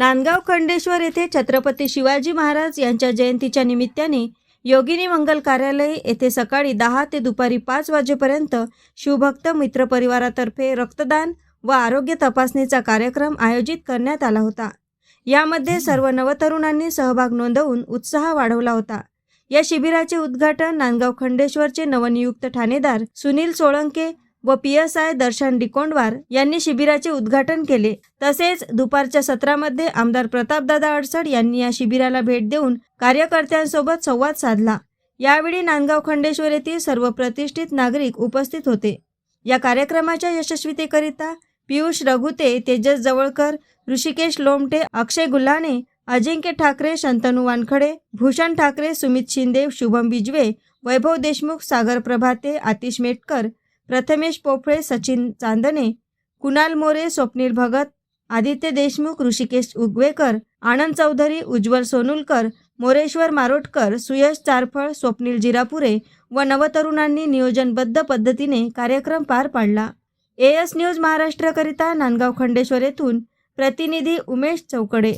नांदगाव खंडेश्वर येथे छत्रपती शिवाजी महाराज यांच्या जयंतीच्या निमित्ताने योगिनी मंगल कार्यालय येथे सकाळी दहा ते दुपारी पाच वाजेपर्यंत शिवभक्त मित्र परिवारातर्फे रक्तदान व आरोग्य तपासणीचा कार्यक्रम आयोजित करण्यात आला होता. यामध्ये सर्व नवतरुणांनी सहभाग नोंदवून उत्साह वाढवला होता. या शिबिराचे उद्घाटन नांदगाव खंडेश्वरचे नवनियुक्त ठाणेदार सुनील सोळंके व P S I Darshan Dikondwar यांनी शिबिराचे उद्घाटन केले. तसेच दुपारच्या सत्रामध्ये आमदार प्रतापदादा अडसड यांनी या शिबिराला भेट देऊन कार्यकर्त्यांसोबत संवाद साधला. यावेळी नांदगाव खंडेश्वर येथील सर्व प्रतिष्ठित नागरिक उपस्थित होते. या कार्यक्रमाच्या यशस्वीतेकरिता पियुष रघुते तेजस जवळकर ऋषिकेश लोमटे अक्षय गुल्हाणे अजिंक्य ठाकरे शंतनू वानखडे भूषण ठाकरे सुमित शिंदे शुभम बिजवे वैभव देशमुख सागर प्रभाते आतिश मेटकर प्रथमेश पोफळे सचिन चांदणे कुणाल मोरे स्वप्नील भगत आदित्य देशमुख ऋषिकेश उगवेकर आनंद चौधरी उज्ज्वल सोनुलकर मोरेश्वर मारोटकर सुयश चारफळ स्वप्नील जिरापुरे व नवतरुणांनी नियोजनबद्ध पद्धतीने कार्यक्रम पार पाडला. ए एस न्यूज महाराष्ट्रकरिता नांदगाव खंडेश्वर येथून प्रतिनिधी उमेश चौकडे.